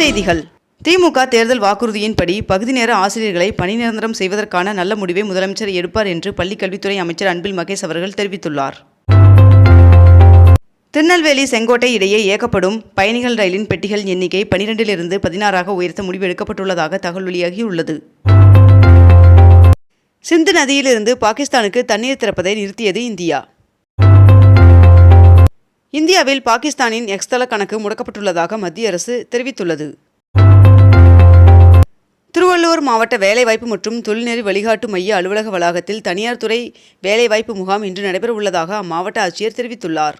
செய்திகள். திமுக தேர்தல் வாக்குறுதியின்படி பகுதி நேர ஆசிரியர்களை பணி நிரந்தரம் செய்வதற்கான நல்ல முடிவை முதலமைச்சர் எடுப்பார் என்று பள்ளிக்கல்வித்துறை அமைச்சர் அன்பில் மகேஷ் அவர்கள் தெரிவித்துள்ளார். திருநெல்வேலி செங்கோட்டை இடையே இயக்கப்படும் பயணிகள் ரயிலின் பெட்டிகள் எண்ணிக்கை பனிரெண்டிலிருந்து பதினாறாக உயர்த்த முடிவு எடுக்கப்பட்டுள்ளதாக தகவல் வெளியாகியுள்ளது. சிந்து நதியிலிருந்து பாகிஸ்தானுக்கு தண்ணீர் திறப்பதை நிறுத்தியது இந்தியா. இந்தியாவில் பாகிஸ்தானின் எக்ஸ்தல கணக்கு முடக்கப்பட்டுள்ளதாக மத்திய அரசு தெரிவித்துள்ளது. திருவள்ளூர் மாவட்ட வேலைவாய்ப்பு மற்றும் தொழில்நெறி வழிகாட்டு மைய அலுவலக வளாகத்தில் தனியார் துறை வேலைவாய்ப்பு முகாம் இன்று நடைபெறவுள்ளதாக அம்மாவட்ட ஆட்சியர் தெரிவித்துள்ளார்.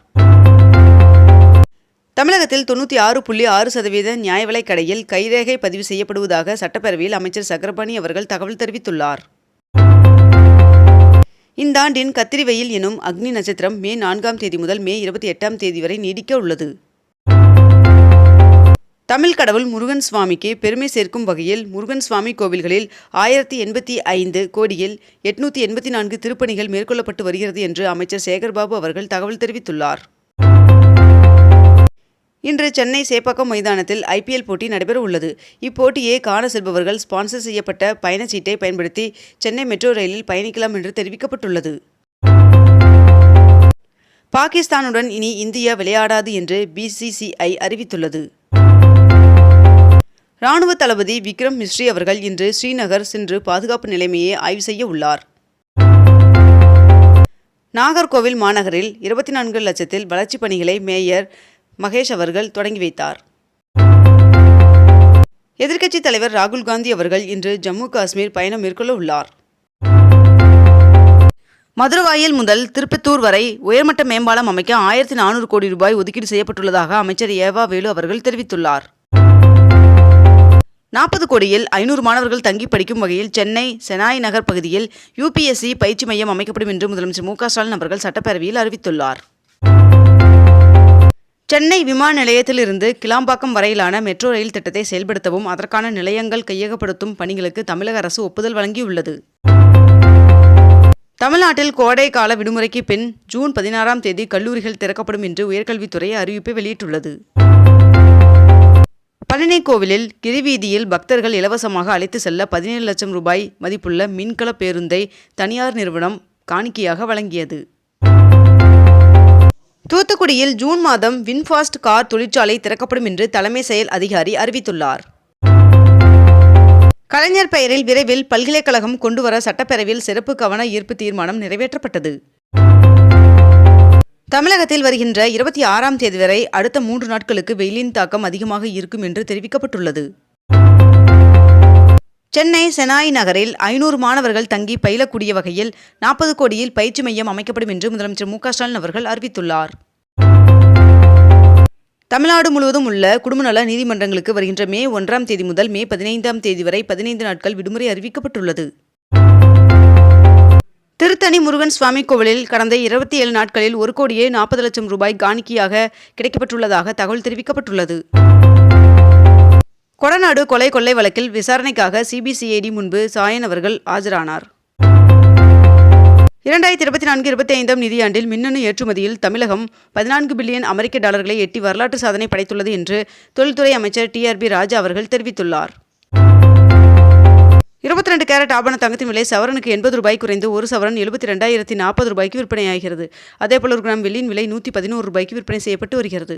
தமிழகத்தில் தொண்ணூற்றி ஆறு புள்ளி ஆறு சதவீத நியாய விலைக் கடையில் கைரேகை பதிவு செய்யப்படுவதாக சட்டப்பேரவையில் அமைச்சர் சக்கரபாணி அவர்கள் தகவல் தெரிவித்துள்ளார். இந்த ஆண்டின் கத்திரிவெயில் எனும் அக்னி நட்சத்திரம் மே நான்காம் தேதி முதல் மே இருபத்தி எட்டாம் தேதி வரை நீடிக்க உள்ளது. தமிழ் கடவுள் முருகன் சுவாமிக்கு பெருமை சேர்க்கும் வகையில் முருகன் சுவாமி கோவில்களில் ஆயிரத்தி எண்பத்தி ஐந்து கோடியில் எட்நூத்தி எண்பத்தி நான்கு திருப்பணிகள் மேற்கொள்ளப்பட்டு வருகிறது என்று அமைச்சர் சேகர்பாபு அவர்கள் தகவல் தெரிவித்துள்ளார். இன்று சென்னை சேப்பாக்கம் மைதானத்தில் ஐபிஎல் போட்டி நடைபெற உள்ளது இப்போட்டியை காண செல்பவர்கள் ஸ்பான்சர் செய்யப்பட்ட பயணச்சீட்டை பயன்படுத்தி சென்னை மெட்ரோ ரயிலில் பயணிக்கலாம் என்று தெரிவிக்கப்பட்டுள்ளது. பாகிஸ்தானுடன் இனி இந்தியா விளையாடாது என்று பிசிசிஐ அறிவித்துள்ளது. ராணுவ தளபதி விக்ரம் மிஸ்ரி அவர்கள் இன்று ஸ்ரீநகர் சென்று பாதுகாப்பு நிலைமையை ஆய்வு செய்ய உள்ளார். நாகர்கோவில் மாநகரில் இருபத்தி நான்கு லட்சத்தில் வளர்ச்சிப் பணிகளை மேயர் மகேஷ் அவர்கள் தொடங்கி வைத்தார். எதிர்க்கட்சித் தலைவர் ராகுல் காந்தி அவர்கள் இன்று ஜம்மு காஷ்மீர் பயணம் மேற்கொள்ள உள்ளார். மதுரவாயில் முதல் திருப்பத்தூர் வரை உயர்மட்ட மேம்பாலம் அமைக்க ஆயிரத்தி நானூறு கோடி ரூபாய் ஒதுக்கீடு செய்யப்பட்டுள்ளதாக அமைச்சர் ஏவா வேலு அவர்கள் தெரிவித்துள்ளார். நாற்பது கோடியில் ஐநூறு மாணவர்கள் தங்கி படிக்கும் வகையில் சென்னை செனாய் நகர் பகுதியில் யுபிஎஸ்சி பயிற்சி மையம் அமைக்கப்படும் என்று முதலமைச்சர் மு க ஸ்டாலின் அவர்கள் சட்டப்பேரவையில் அறிவித்துள்ளார். சென்னை விமான நிலையத்திலிருந்து கிளாம்பாக்கம் வரையிலான மெட்ரோ ரயில் திட்டத்தை செயல்படுத்தவும் அதற்கான நிலையங்கள் கையகப்படுத்தும் பணிகளுக்கு தமிழக அரசு ஒப்புதல் வழங்கியுள்ளது. தமிழ்நாட்டில் கோடை கால விடுமுறைக்கு பின் ஜூன் பதினாறாம் தேதி கல்லூரிகள் திறக்கப்படும் என்று உயர்கல்வித்துறை அறிவிப்பை வெளியிட்டுள்ளது. பழனி கோவிலில் கிரிவீதியில் பக்தர்கள் இலவசமாக அழைத்து செல்ல பதினேழு லட்சம் ரூபாய் மதிப்புள்ள மின்கல பேருந்தை தனியார் நிறுவனம் காணிக்கையாக வழங்கியது. தூத்துக்குடியில் ஜூன் மாதம் வின்ஃபாஸ்ட் கார் தொழிற்சாலை திறக்கப்படும் என்று தலைமை செயல் அதிகாரி அறிவித்துள்ளார். கலைஞர் பெயரில் விரைவில் பல்கலைக்கழகம் கொண்டுவர சட்டப்பேரவையில் சிறப்பு கவன ஈர்ப்பு தீர்மானம் நிறைவேற்றப்பட்டது. தமிழகத்தில் வருகின்ற இருபத்தி ஆறாம் தேதி வரை அடுத்த மூன்று நாட்களுக்கு வெயிலின் தாக்கம் அதிகமாக இருக்கும் என்று தெரிவிக்கப்பட்டுள்ளது. சென்னை செனாய் நகரில் ஐநூறு மாணவர்கள் தங்கி பயிலக்கூடிய வகையில் நாற்பது கோடியில் பயிற்சி மையம் அமைக்கப்படும் என்று முதலமைச்சர் மு க ஸ்டாலின் அவர்கள் அறிவித்துள்ளார். தமிழ்நாடு முழுவதும் உள்ள குடும்பநல நீதிமன்றங்களுக்கு வருகின்ற மே ஒன்றாம் தேதி முதல் மே பதினைந்தாம் தேதி வரை பதினைந்து நாட்கள் விடுமுறை அறிவிக்கப்பட்டுள்ளது. திருத்தணி முருகன் சுவாமி கோவிலில் கடந்த இருபத்தி ஏழு நாட்களில் ஒரு கோடியே நாற்பது லட்சம் ரூபாய் காணிக்கையாக கிடைக்கப்பட்டுள்ளதாக தகவல் தெரிவிக்கப்பட்டுள்ளது. கொடநாடு கொலை கொள்ளை வழக்கில் விசாரணைக்காக சிபிசிஐடி முன்பு சாயன் அவர்கள் ஆஜரானார். இரண்டாயிரத்தி இருபத்தி நான்கு இருபத்தி ஐந்தாம் நிதியாண்டில் மின்னணு ஏற்றுமதியில் தமிழகம் பதினான்கு பில்லியன் அமெரிக்க டாலர்களை எட்டி வரலாற்று சாதனை படைத்துள்ளது என்று தொழில்துறை அமைச்சர் டிஆர்பி ராஜா அவர்கள் தெரிவித்துள்ளார். இருபத்தி ரெண்டு கேரட் ஆபண தங்கத்தின் விலை சவரனுக்கு எண்பது ரூபாய் குறைந்து ஒரு சவரன் எழுபத்தி ரெண்டாயிரத்தி நாற்பது ரூபாய்க்கு விற்பனையாகிறது அதேபோல் ஒரு கிராம் வெள்ளியின் விலை நூற்றி பதினோரு ரூபாய்க்கு விற்பனை செய்யப்பட்டு வருகிறது.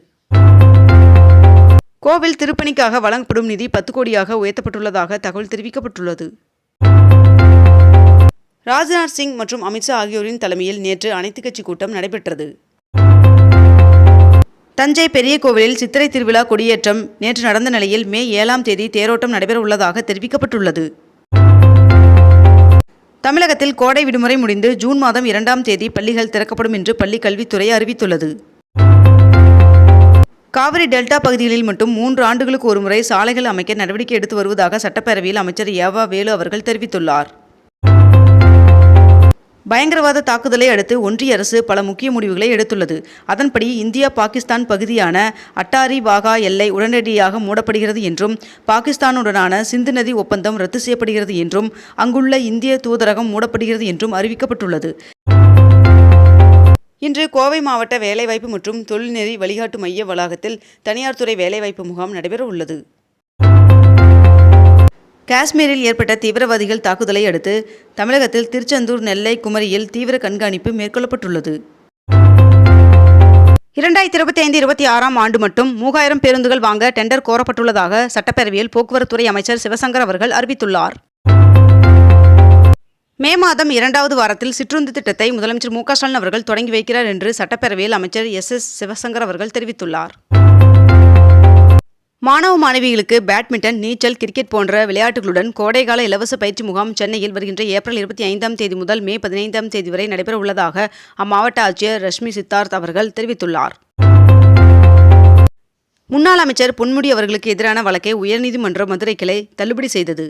கோவில் திருப்பணிக்காக வழங்கப்படும் நிதி பத்து கோடியாக உயர்த்தப்பட்டுள்ளதாக தகவல் தெரிவிக்கப்பட்டுள்ளது. ராஜ்நாத் சிங் மற்றும் அமித்ஷா ஆகியோரின் தலைமையில் நேற்று அனைத்துக் கட்சி கூட்டம் நடைபெற்றது. தஞ்சை பெரிய கோவிலில் சித்திரை திருவிழா கொடியேற்றம் நேற்று நடந்த நிலையில் மே ஏழாம் தேதி தேரோட்டம் நடைபெற உள்ளதாக தெரிவிக்கப்பட்டுள்ளது. தமிழகத்தில் கோடை விடுமுறை முடிந்து ஜூன் மாதம் இரண்டாம் தேதி பள்ளிகள் திறக்கப்படும் என்று பள்ளி கல்வித்துறை அறிவித்துள்ளது. காவிரி டெல்டா பகுதிகளில் மட்டும் மூன்று ஆண்டுகளுக்கு ஒருமுறை சாலைகள் அமைக்க நடவடிக்கை எடுத்து வருவதாக சட்டப்பேரவையில் அமைச்சர் ஏவா வேலு அவர்கள் தெரிவித்துள்ளார். பயங்கரவாத தாக்குதலை அடுத்து ஒன்றிய அரசு பல முக்கிய முடிவுகளை எடுத்துள்ளது. அதன்படி இந்தியா பாகிஸ்தான் பகுதியான அட்டாரி வாகா எல்லை உடனடியாக மூடப்படுகிறது என்றும் பாகிஸ்தானுடனான சிந்து நதி ஒப்பந்தம் ரத்து செய்யப்படுகிறது என்றும் அங்குள்ள இந்திய தூதரகம் மூடப்படுகிறது என்றும் அறிவிக்கப்பட்டுள்ளது. இன்று கோவை மாவட்ட வேலைவாய்ப்பு மற்றும் தொழில்நெறி வழிகாட்டு மைய வளாகத்தில் தனியார் துறை வேலைவாய்ப்பு முகாம் நடைபெற உள்ளது காஷ்மீரில் ஏற்பட்ட தீவிரவாதிகள் தாக்குதலை அடுத்து தமிழகத்தில் திருச்செந்தூர் நெல்லை குமரியில் தீவிர கண்காணிப்பு மேற்கொள்ளப்பட்டுள்ளது. இரண்டாயிரத்தி இருபத்தி ஐந்து இருபத்தி ஆறாம் ஆண்டு மட்டும் மூவாயிரம் பேருந்துகள் வாங்க டெண்டர் கோரப்பட்டுள்ளதாக சட்டப்பேரவையில் போக்குவரத்துறை அமைச்சர் சிவசங்கர் அவர்கள் அறிவித்துள்ளார். மே மாதம் இரண்டாவது வாரத்தில் சிற்றுந்து திட்டத்தை முதலமைச்சர் மு க ஸ்டாலின் அவர்கள் தொடங்கி வைக்கிறார் என்று சட்டப்பேரவையில் அமைச்சர் எஸ் எஸ் சிவசங்கர் அவர்கள் தெரிவித்துள்ளார். மாணவ மாணவிகளுக்கு பேட்மிண்டன் நீச்சல் கிரிக்கெட் போன்ற விளையாட்டுகளுடன் கோடைகால இலவச பயிற்சி முகாம் சென்னையில் வருகின்ற ஏப்ரல் இருபத்தி ஐந்தாம் தேதி முதல் மே பதினைந்தாம் தேதி வரை நடைபெற உள்ளதாக அம்மாவட்ட ஆட்சியர் ரஷ்மி சித்தார்த் அவர்கள் தெரிவித்துள்ளார். முன்னாள் அமைச்சர் பொன்முடி அவர்களுக்கு எதிரான வழக்கை உயர்நீதிமன்ற மதுரை கிளை தள்ளுபடி செய்தது.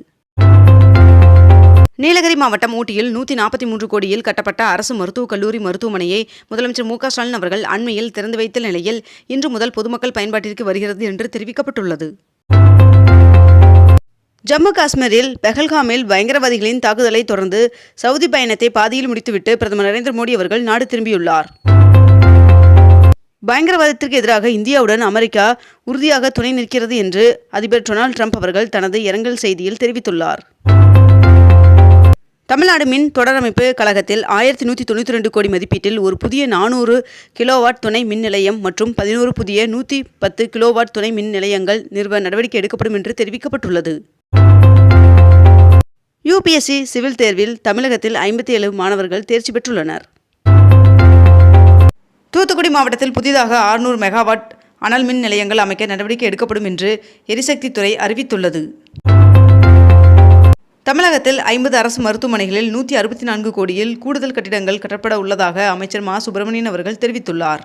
நீலகிரி மாவட்டம் ஊட்டியில் நூற்றி நாற்பத்தி மூன்று கோடியில் கட்டப்பட்ட அரசு மருத்துவக் கல்லூரி மருத்துவமனையை முதலமைச்சர் மு ஸ்டாலின் அவர்கள் அண்மையில் திறந்து வைத்த நிலையில் இன்று முதல் பொதுமக்கள் பயன்பாட்டிற்கு வருகிறது என்று தெரிவிக்கப்பட்டுள்ளது. ஜம்மு காஷ்மீரில் பெஹல்காமில் பயங்கரவாதிகளின் தாக்குதலை தொடர்ந்து சவுதி பயணத்தை பாதியில் முடித்துவிட்டு பிரதமர் நரேந்திர மோடி அவர்கள் நாடு திரும்பியுள்ளார். பயங்கரவாதத்திற்கு எதிராக இந்தியாவுடன் அமெரிக்கா உறுதியாக துணை நிற்கிறது என்று அதிபர் டொனால்டு ட்ரம்ப் அவர்கள் தனது இரங்கல் செய்தியில் தெரிவித்துள்ளார். தமிழ்நாடு மின் தொடரமைப்பு கழகத்தில் ஆயிரத்தி நூற்றி தொண்ணூற்றி ரெண்டு கோடி மதிப்பீட்டில் ஒரு புதிய நானூறு கிலோவாட் துணை மின் நிலையம் மற்றும் பதினோரு புதிய நூற்றி பத்து கிலோவாட் துணை மின் நிலையங்கள் நிறுவ நடவடிக்கை எடுக்கப்படும் என்று தெரிவிக்கப்பட்டுள்ளது. யுபிஎஸ்சி சிவில் தேர்வில் தமிழகத்தில் ஐம்பத்தி ஏழு மாணவர்கள் தேர்ச்சி பெற்றுள்ளனர். தூத்துக்குடி மாவட்டத்தில் புதிதாக ஆறுநூறு மெகாவாட் அனல் மின் நிலையங்கள் அமைக்க நடவடிக்கை எடுக்கப்படும் என்று எரிசக்தித்துறை அறிவித்துள்ளது. தமிழகத்தில் ஐம்பது அரசு மருத்துவமனைகளில் நூற்றி அறுபத்தி நான்கு கோடியில் கூடுதல் கட்டிடங்கள் கட்டப்பட உள்ளதாக அமைச்சர் மா. சுப்பிரமணியன் அவர்கள் தெரிவித்துள்ளார்.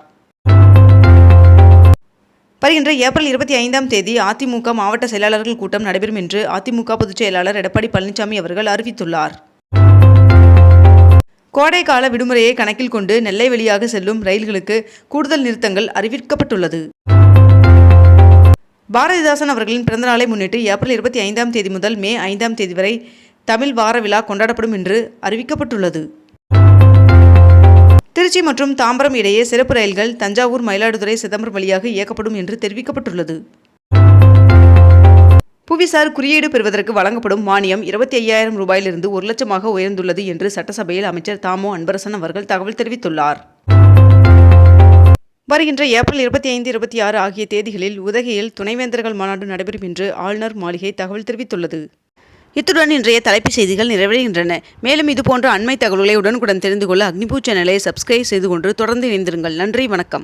வருகின்ற ஏப்ரல் இருபத்தி ஐந்தாம் தேதி அதிமுக மாவட்ட செயலாளர்கள் கூட்டம் நடைபெறும் என்று அதிமுக பொதுச் செயலாளர் எடப்பாடி பழனிசாமி அவர்கள் அறிவித்துள்ளார். கோடைக்கால விடுமுறையை கணக்கில் கொண்டு நெல்லை வழியாக செல்லும் ரயில்களுக்கு கூடுதல் நிறுத்தங்கள் அறிவிக்கப்பட்டுள்ளது. பாரதிதாசன் அவர்களின் பிறந்தநாளை முன்னிட்டு ஏப்ரல் இருபத்தி ஐந்தாம் தேதி முதல் மே ஐந்தாம் தேதி வரை தமிழ் வார விழா கொண்டாடப்படும் என்று அறிவிக்கப்பட்டுள்ளது. திருச்சி மற்றும் தாம்பரம் இடையே சிறப்பு ரயில்கள் தஞ்சாவூர் மயிலாடுதுறை சிதம்பரம் வழியாக இயக்கப்படும் என்று தெரிவிக்கப்பட்டுள்ளது. புவிசார் குறியீடு பெறுவதற்கு வழங்கப்படும் மானியம் இருபத்தி ஐயாயிரம் ரூபாயிலிருந்து ஒரு லட்சமாக உயர்ந்துள்ளது என்று சட்டசபையில் அமைச்சர் தாமோ அன்பரசன் அவர்கள் தகவல் தெரிவித்துள்ளார். வருகின்ற ஏப்ரல் இருபத்தி ஐந்து இருபத்தி ஆறு ஆகிய தேதிகளில் உதகையில் துணைவேந்தர்கள் மாநாடு நடைபெறும் என்று ஆளுநர் மாளிகை தகவல் தெரிவித்துள்ளது. இத்துடன் இன்றைய தலைப்புச் செய்திகள் நிறைவடைகின்றன. மேலும் இதுபோன்ற அண்மை தகவல்களை உடனுக்குடன் தெரிந்து கொள்ள அக்னிபூ சேனலை சப்ஸ்கிரைப் செய்து கொண்டு தொடர்ந்து இணைந்திருங்கள். நன்றி வணக்கம்.